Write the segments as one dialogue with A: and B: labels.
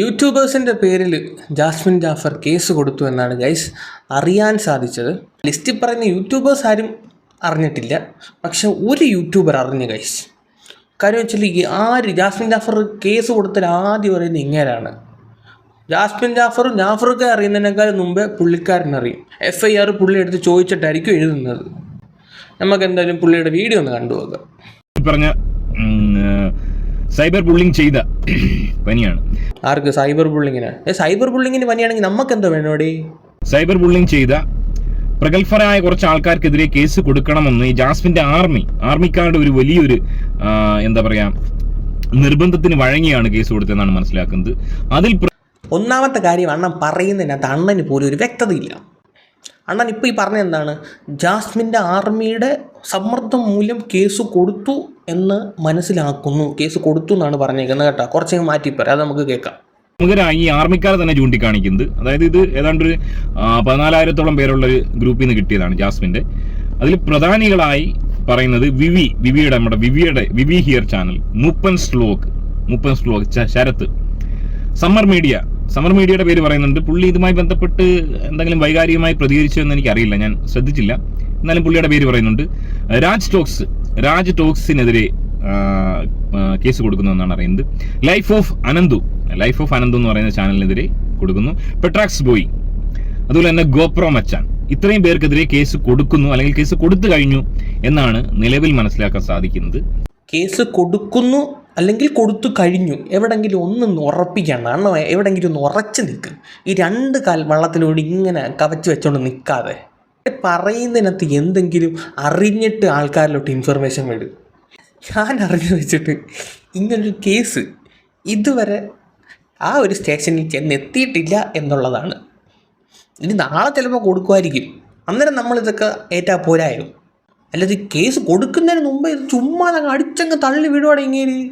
A: യൂട്യൂബേഴ്സിന്റെ പേരിൽ Jasmine Jafar case കൊടുത്തു എന്നാണ് ഗൈസ് അറിയാൻ സാധിച്ചത്. ലിസ്റ്റിൽ പറയുന്ന യൂട്യൂബേഴ്സ് ആരും അറിഞ്ഞിട്ടില്ല. പക്ഷെ ഒരു യൂട്യൂബർ അറിഞ്ഞു ഗൈസ്. കാര്യം വെച്ചാൽ ആര് ജാസ്മിൻ ജാഫർ കേസ് കൊടുത്തൽ ആദ്യം പറയുന്നത് ഇങ്ങനെയാണ്. ജാസ്മിൻ ജാഫറും ജാഫറൊക്കെ അറിയുന്നതിനേക്കാൾ മുമ്പേ പുള്ളിക്കാരൻ അറിയും. എഫ് ഐ ആർ പുള്ളി എടുത്ത് ചോദിച്ചിട്ടായിരിക്കും എഴുതുന്നത്. നമുക്ക് എന്തായാലും പുള്ളിയുടെ വീഡിയോ ഒന്ന് കണ്ടുപോകാം.
B: പറഞ്ഞ സൈബർ ബുള്ളിങ് ചെയ്ത പനിയാണ്.
A: ആർക്ക്? സൈബർ ബുള്ളിങ്ങിന്. സൈബർ ബുള്ളിങ്ങിന് പനിയാണെങ്കിൽ നമുക്ക് എന്തോ വേണോടി
B: സൈബർ ബുള്ളിങ് ചെയ്ത പ്രഗത്ഭരായ കുറച്ച് ആൾക്കാർക്കെതിരെ കേസ് കൊടുക്കണമെന്ന് ഈ ജാസ്മിന്റെ ആർമി ആർമിക്കാരുടെ ഒരു വലിയൊരു എന്താ പറയാ നിർബന്ധത്തിന് വഴങ്ങിയാണ് കേസ് കൊടുത്തതെന്നാണ് മനസ്സിലാക്കുന്നത്. അതിൽ
A: ഒന്നാമത്തെ കാര്യം അണ്ണൻ പറയുന്നതിനകത്ത് അണ്ണന് പോലും ഒരു വ്യക്തതയില്ല. അണ്ണൻ ഇപ്പോൾ ഈ പറഞ്ഞ എന്താണ്? ജാസ്മിന്റെ ആർമിയുടെ സമ്മർദ്ദം മൂലം കേസ് കൊടുത്തു എന്ന് മനസ്സിലാക്കുന്നു. കേസ് കൊടുത്തു എന്നാണ് പറഞ്ഞേക്കുന്നത് കേട്ടോ. കുറച്ച് മാറ്റി പറയാം. അത് നമുക്ക് കേൾക്കാം.
B: നമുക്ക് ഈ ആർമിക്കാരെ തന്നെ ചൂണ്ടിക്കാണിക്കുന്നത്. അതായത് ഇത് ഏതാണ്ട് ഒരു പതിനാലായിരത്തോളം പേരുള്ള ഒരു ഗ്രൂപ്പിൽ നിന്ന് കിട്ടിയതാണ് ജാസ്മിന്റെ അതിൽ പ്രധാനികളായി പറയുന്നത് വിവി വിവിയുടെ നമ്മുടെ വിവിയുടെ വിവി ഹിയർ ചാനൽ മുപ്പൻ സ്ലോക്ക് മുപ്പൻ സ്ലോക്ക് ശരത്ത് സമ്മർ മീഡിയ. സമ്മർ മീഡിയയുടെ പേര് പറയുന്നുണ്ട്. പുള്ളി ഇതുമായി ബന്ധപ്പെട്ട് എന്തെങ്കിലും വൈകാരികമായി പ്രതികരിച്ചോ എന്ന് എനിക്കറിയില്ല. ഞാൻ ശ്രദ്ധിച്ചില്ല. എന്നാലും പുള്ളിയുടെ പേര് പറയുന്നുണ്ട്. രാജ് ടോക്സ് രാജ് ടോക്സിനെതിരെ കേസ് കൊടുക്കുന്നതെന്നാണ് അറിയുന്നത്. Life of Ananthu life of Ananthu എന്ന് പറയുന്ന ചാനലിനെതിരെ കൊടുക്കുന്നു. പെട്രാക്സ് ബോയ് അതുപോലെ തന്നെ ഗോപ്രോ മച്ചാൻ ഇത്രയും പേർക്കെതിരെ കേസ് കൊടുക്കുന്നു അല്ലെങ്കിൽ കേസ് കൊടുത്തു കഴിഞ്ഞു എന്നാണ് നിലവിൽ മനസ്സിലാക്കാൻ സാധിക്കുന്നത്.
A: കേസ് കൊടുക്കുന്നു അല്ലെങ്കിൽ കൊടുത്തു കഴിഞ്ഞു എവിടെങ്കിലും ഒന്നൊന്ന് ഉറപ്പിക്കണം അണ്ണ എവിടെങ്കിലും ഒന്ന് ഉറച്ചു നിൽക്കും. ഈ രണ്ട് കാൽ വള്ളത്തിലൂടെ ഇങ്ങനെ കവച്ച് വെച്ചോണ്ട് നിൽക്കാതെ. പറയുന്നതിനകത്ത് എന്തെങ്കിലും അറിഞ്ഞിട്ട് ആൾക്കാരിലോട്ട് ഇൻഫർമേഷൻ വിടും. ഞാൻ അറിഞ്ഞു വെച്ചിട്ട് ഇങ്ങനൊരു കേസ് ഇതുവരെ ആ ഒരു സ്റ്റേഷനിൽ ചെന്നെത്തിയിട്ടില്ല എന്നുള്ളതാണ്. ഇനി നാളെ ചിലപ്പോൾ കൊടുക്കുമായിരിക്കും. അന്നേരം നമ്മളിതൊക്കെ ഏറ്റാ പോരായോ? അല്ലാതെ കേസ് കൊടുക്കുന്നതിന് മുമ്പ് ഇത് ചുമ്മാ അങ്ങ് അടിച്ചങ്ങ് തള്ളി വിടുവാടെ ഇങ്ങനെ.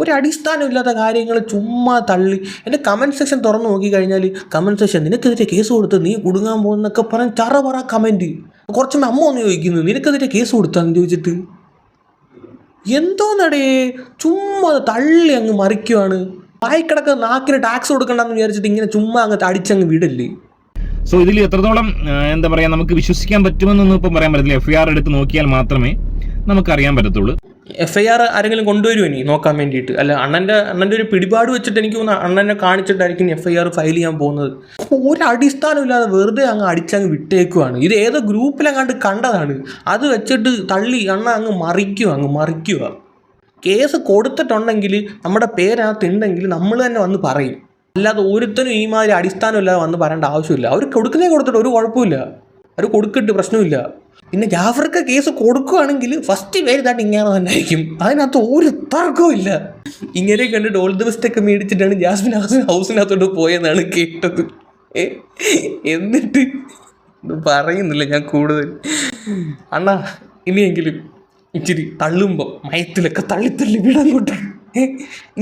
A: ഒരു അടിസ്ഥാനമില്ലാത്ത കാര്യങ്ങൾ ചുമ്മാ തള്ളി. എന്റെ കമന്റ് സെക്ഷൻ തുറന്നു നോക്കി കഴിഞ്ഞാൽ കമന്റ് സെക്ഷൻ നിനക്കെതിരെ കേസ് കൊടുത്ത് നീ കുടുങ്ങാൻ പോകുന്നൊക്കെ പറഞ്ഞ് ചറ പറ കമന്റ് കുറച്ച് അമ്മ ഒന്ന് ചോദിക്കുന്നു നിനക്കെതിരെ കേസ് കൊടുത്താന്ന് ചോദിച്ചിട്ട്? എന്തോന്നടേ? ചുമ്മാ തള്ളി അങ്ങ് മറിക്കുവാണ്. വായിക്കിടക്ക് നാക്കിന് ടാക്സ് കൊടുക്കണ്ടെന്ന് വിചാരിച്ചിട്ട് ഇങ്ങനെ ചുമ്മാ അങ്ങ് അടിച്ചങ്ങ് വിടല്ലേ?
B: സോ ഇതിൽ എത്രത്തോളം എന്താ പറയുക നമുക്ക് വിശ്വസിക്കാൻ പറ്റുമെന്നൊന്നും ഇപ്പം പറയാൻ പറ്റത്തില്ല. എഫ് ഐ ആർ എടുത്ത് നോക്കിയാൽ മാത്രമേ നമുക്കറിയാൻ പറ്റത്തുള്ളൂ.
A: എഫ് ഐ ആർ ആരെങ്കിലും കൊണ്ടുവരുമോ ഇനി നോക്കാൻ വേണ്ടിയിട്ട്? അല്ല അണ്ണന്റെ അണ്ണന്റെ ഒരു പിടിപാട് വെച്ചിട്ട് എനിക്ക് തോന്നുന്നു അണ്ണനെ കാണിച്ചിട്ടായിരിക്കും എഫ് ഐ ആർ ഫയൽ ചെയ്യാൻ പോകുന്നത്. ഒരു അടിസ്ഥാനമില്ലാതെ വെറുതെ അങ്ങ് അടിച്ചങ്ങ് വിട്ടേക്കുവാണ്. ഇത് ഏതോ ഗ്രൂപ്പിലെങ്ങാണ്ട് കണ്ടതാണ്. അത് വെച്ചിട്ട് തള്ളി അണ്ണ അങ്ങ് മറിക്കുക അങ്ങ് മറിക്കുക. കേസ് കൊടുത്തിട്ടുണ്ടെങ്കിൽ നമ്മുടെ പേരകത്ത് ഉണ്ടെങ്കിൽ നമ്മൾ തന്നെ വന്ന് പറയും. അല്ലാതെ ഒരുത്തനും ഈ മാതിരി അടിസ്ഥാനമില്ലാതെ വന്ന് പറയേണ്ട ആവശ്യമില്ല. അവർ കൊടുക്കുന്നേ കൊടുത്തിട്ട് ഒരു കുഴപ്പമില്ല അവർ കൊടുക്കിട്ട് പ്രശ്നമില്ല പിന്നെ ജാഫർക്ക് കേസ് കൊടുക്കുകയാണെങ്കിൽ ഫസ്റ്റ് പേര് ഇതായിട്ട് ഇങ്ങനെ തന്നെ ആയിരിക്കും അതിനകത്ത് ഒരു തർക്കവും ഇല്ല. ഇങ്ങനെ കണ്ടിട്ട് ഓൾ ദ ബെസ്റ്റ് ഒക്കെ മേടിച്ചിട്ടാണ് ജാസ്മിൻ ഹൗസിൻ ഹൗസിനകത്തോട്ട് പോയെന്നാണ് കേട്ടത്. എന്നിട്ട് പറയുന്നില്ല ഞാൻ കൂടുതൽ. അണ്ണാ ഇനിയെങ്കിലും ഇച്ചിരി തള്ളുമ്പോൾ മയത്തിലൊക്കെ തള്ളിത്തള്ളി തള്ളി വിടങ്ങോട്ട്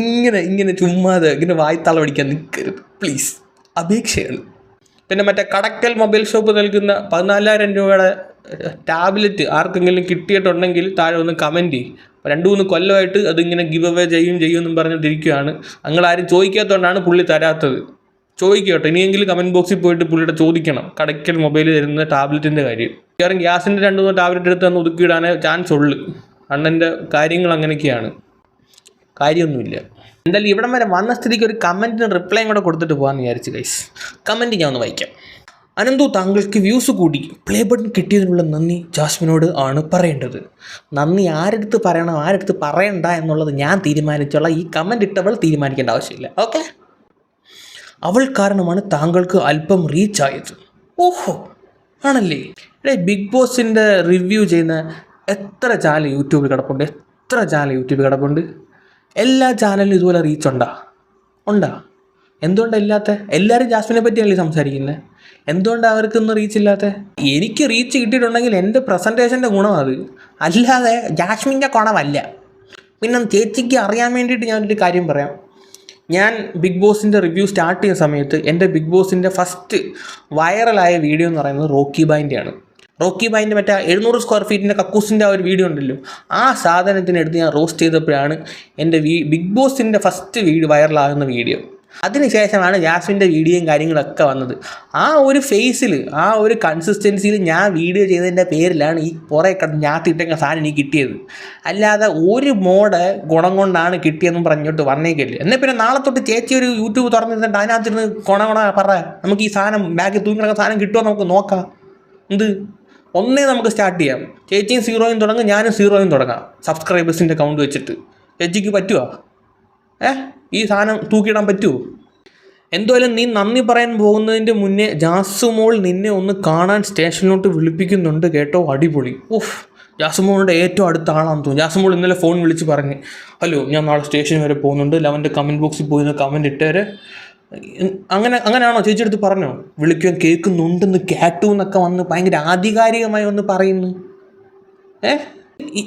A: ഇങ്ങനെ ഇങ്ങനെ ചുമ്മാതെ ഇങ്ങനെ വായ്ത്തള പിടിക്കാൻ നിൽക്കരുത് പ്ലീസ് അപേക്ഷയാണ്. പിന്നെ മറ്റേ കടക്കൽ മൊബൈൽ ഷോപ്പ് നൽകുന്ന പതിനാലായിരം രൂപയുടെ ടാബ്ലറ്റ് ആർക്കെങ്കിലും കിട്ടിയിട്ടുണ്ടെങ്കിൽ താഴെ ഒന്ന് കമന്റ് ചെയ്യും. രണ്ട് മൂന്ന് കൊല്ലമായിട്ട് അതിങ്ങനെ ഗിവ് അവേ ചെയ്യും ചെയ്യും എന്നും പറഞ്ഞിട്ടിരിക്കുകയാണ് നിങ്ങളാരും ചോദിക്കാത്തതുകൊണ്ടാണ് പുള്ളി തരാത്തത്. ചോദിക്കട്ടെ ഇനിയെങ്കിലും കമന്റ് ബോക്സിൽ പോയിട്ട് പുള്ളിയുടെ ചോദിക്കണം. കടയ്ക്കൽ മൊബൈൽ തരുന്ന ടാബ്ലറ്റിന്റെ കാര്യം. കാരണം ഗ്യാസിന്റെ രണ്ട് മൂന്ന് ടാബ്ലറ്റ് എടുത്ത് തന്ന് ഒതുക്കിയിടാനേ ചാൻസ് ഉള്ളു. അണ്ണന്റെ കാര്യങ്ങൾ അങ്ങനെയൊക്കെയാണ്. കാര്യമൊന്നുമില്ല. എന്തായാലും ഇവിടം വരെ വന്ന സ്ഥിതിക്ക് ഒരു കമന്റിന് റിപ്ലൈയും കൂടെ കൊടുത്തിട്ട് പോകാമെന്ന് വിചാരിച്ചു ഗൈസ് കമന്റ് ഞാൻ ഒന്ന് വായിക്കാം. അനന്തു താങ്കൾക്ക് വ്യൂസ് കൂടി. പ്ലേ ബട്ടൺ കിട്ടിയതിനുള്ള നന്ദി ജാസ്മിനോട് ആണ് പറയേണ്ടത്. നന്ദി ആരെടുത്ത് പറയണം ആരെടുത്ത് പറയണ്ട എന്നുള്ളത് ഞാൻ തീരുമാനിച്ചുള്ള ഈ കമന്റ് ഇട്ടവൾ തീരുമാനിക്കേണ്ട ആവശ്യമില്ല. ഓക്കെ അവൾ കാരണമാണ് താങ്കൾക്ക് അല്പം റീച്ച് ആയത്. ഓഹോ ആണല്ലേ? എടേ ബിഗ് ബോസിന്റെ റിവ്യൂ ചെയ്യുന്ന എത്ര ചാനൽ യൂട്യൂബിൽ കിടപ്പുണ്ട്? എത്ര ചാനൽ യൂട്യൂബിൽ കിടപ്പുണ്ട്? എല്ലാ ചാനലിലും ഇതുപോലെ റീച്ച് ഉണ്ടാ? ഉണ്ടാ? എന്തുകൊണ്ടാണ് ഇല്ലാത്ത? എല്ലാവരും ജാസ്മിനെ പറ്റിയല്ലേ സംസാരിക്കുന്നത് എന്തുകൊണ്ടാണ് അവർക്കൊന്നും റീച്ച് ഇല്ലാത്ത? എനിക്ക് റീച്ച് കിട്ടിയിട്ടുണ്ടെങ്കിൽ എന്റെ പ്രസന്റേഷന്റെ ഗുണം അത്. അല്ലാതെ ജാസ്മിന്റെ ഗുണമല്ല. പിന്നെ ചേച്ചിക്ക് അറിയാൻ വേണ്ടിയിട്ട് ഞാനൊരു കാര്യം പറയാം. ഞാൻ ബിഗ് ബോസിന്റെ റിവ്യൂ സ്റ്റാർട്ട് ചെയ്യുന്ന സമയത്ത് എന്റെ ബിഗ് ബോസിന്റെ ഫസ്റ്റ് വൈറലായ വീഡിയോ എന്ന് പറയുന്നത് റോക്കി ബായിന്റെയാണ് റോക്കി ബായിന്റെ മറ്റേ എഴുന്നൂറ് സ്ക്വയർ ഫീറ്റിന്റെ കക്കൂസിന്റെ ആ ഒരു വീഡിയോ ഉണ്ടല്ലോ. ആ സാധനത്തിനെടുത്ത് ഞാൻ റോസ്റ്റ് ചെയ്തപ്പോഴാണ് എന്റെ ബിഗ് ബോസിന്റെ ഫസ്റ്റ് വീഡിയോ വൈറലാകുന്ന വീഡിയോ അതിനുശേഷമാണ് ജാസ്മിന്റെ വീഡിയോയും കാര്യങ്ങളൊക്കെ വന്നത്. ആ ഒരു ഫേസിൽ ആ ഒരു കൺസിസ്റ്റൻസിയിൽ ഞാൻ വീഡിയോ ചെയ്തതിന്റെ പേരിലാണ് ഈ കുറേ ഞാത്തിട്ടൊക്കെ സാധനം എനിക്ക് കിട്ടിയത്. അല്ലാതെ ഒരു മോഡ് ഗുണം കൊണ്ടാണ് കിട്ടിയതെന്ന് പറഞ്ഞിട്ട് വന്നേക്കില്ല. എന്നാൽ പിന്നെ നാളെ തൊട്ട് ചേച്ചി ഒരു യൂട്യൂബ് തുറന്നിരുന്നിട്ട് അതിനകത്തിരുന്ന് ഗുണ ഗുണ പറ നമുക്ക് ഈ സാധനം ബാഗിൽ തൂങ്ങി കിടക്കുന്ന സാധനം കിട്ടുമോ നമുക്ക് നോക്കാം. എന്ത്? ഒന്നേ നമുക്ക് സ്റ്റാർട്ട് ചെയ്യാം. ചേച്ചിയും സീറോയും തുടങ്ങും ഞാനും സീറോയും തുടങ്ങാം. സബ്സ്ക്രൈബേഴ്സിന്റെ കൗണ്ട് വെച്ചിട്ട്. ചേച്ചിക്ക് പറ്റുമോ ഏ? ഈ സാധനം തൂക്കിയിടാൻ പറ്റുമോ എന്തായാലും നീ നന്ദി പറയാൻ പോകുന്നതിന്റെ മുന്നേ ജാസുമോൾ നിന്നെ ഒന്ന് കാണാൻ സ്റ്റേഷനിലോട്ട് വിളിപ്പിക്കുന്നുണ്ട് കേട്ടോ അടിപൊളി. ഓഫ് ജാസുമോളുടെ ഏറ്റവും അടുത്ത ആളാണെന്ന് തോന്നുന്നു. ജാസുമോൾ ഇന്നലെ ഫോൺ വിളിച്ച് പറഞ്ഞ് ഹലോ ഞാൻ നാളെ സ്റ്റേഷൻ വരെ പോകുന്നുണ്ട്. ലവന്റെ കമന്റ് ബോക്സിൽ പോയി കമന്റ് ഇട്ടേരെ. അങ്ങനെ അങ്ങനെയാണോ ചേച്ചിയെടുത്ത് പറഞ്ഞോ? വിളിക്കുവാൻ കേൾക്കുന്നുണ്ടെന്ന് കേട്ടു എന്നൊക്കെ വന്ന് ഭയങ്കര ആധികാരികമായി ഒന്ന് പറയുന്നു. ഏ?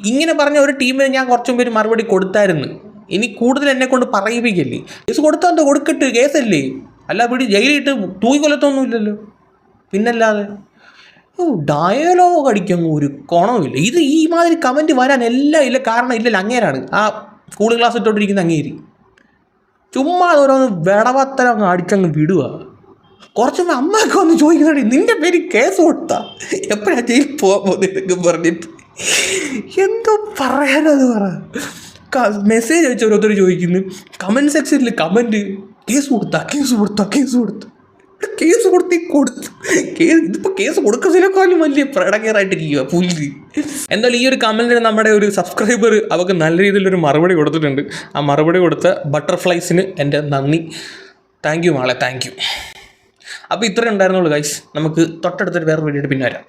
A: ഇങ്ങനെ പറഞ്ഞ ഒരു ടീമിന് ഞാൻ കുറച്ചും പേര് മറുപടി കൊടുത്തായിരുന്നു. ഇനി കൂടുതൽ എന്നെ കൊണ്ട് പറയിപ്പിക്കല്ലേ കേസ് കൊടുത്താൽ എന്താ കൊടുക്കട്ട് കേസല്ലേ? അല്ല പിടി ജയിലിട്ട് തൂക്കിക്കൊല്ലത്തൊന്നുമില്ലല്ലോ പിന്നല്ലാതെ. ഡയലോഗ് അടിക്കാൻ ഒരു ഗുണമില്ല ഇത് ഈ മാതിരി കമന്റ് വരാൻ എല്ലാം ഇല്ല കാരണം ഇല്ല അങ്ങേരാണ്. ആ സ്കൂൾ ക്ലാസ് ഇട്ടോണ്ടിരിക്കുന്ന അങ്ങേരി. ചുമ്മാ ഓരോന്ന് വിടവത്തരം അങ്ങ് അടിച്ചങ്ങ് വിടുക. കുറച്ച് അമ്മയൊക്കെ ഒന്ന് ചോദിക്കുന്നുണ്ട് നിന്റെ പേര് കേസ് കൊടുത്താ? എപ്പോഴാ ജയിലിൽ പോകാൻ പോകുന്നത് പറഞ്ഞിട്ട്. എന്തോ പറയാനത് പറ. മെസ്സേജ് അയച്ച ഓരോരുത്തർ ചോദിക്കുന്നു. കമന്റ് സെക്ഷനിൽ കമന്റ് കേസ് കൊടുത്താ കേസ് കൊടുത്താ കേസ് കൊടുത്തു. കേസ് കൊടുത്തി കൊടുത്തു. കേസ് ഇതിപ്പോൾ കേസ് കൊടുക്കുന്നതിനേക്കാളും വലിയ പ്രടകേറായിട്ടിരിക്കുക പുല്ലി എന്തായാലും ഈ ഒരു കമന്റിന് നമ്മുടെ ഒരു സബ്സ്ക്രൈബർ അവർക്ക് നല്ല രീതിയിലൊരു മറുപടി കൊടുത്തിട്ടുണ്ട്. ആ മറുപടി കൊടുത്ത ബട്ടർഫ്ലൈസിന് എന്റെ നന്ദി. താങ്ക് യു മാളെ താങ്ക് യു അപ്പോൾ ഇത്രയും ഉണ്ടായിരുന്നുള്ളൂ ഗൈസ് നമുക്ക് തൊട്ടടുത്തൊരു വേറെ വീഡിയോ പിന്നെ വരാം.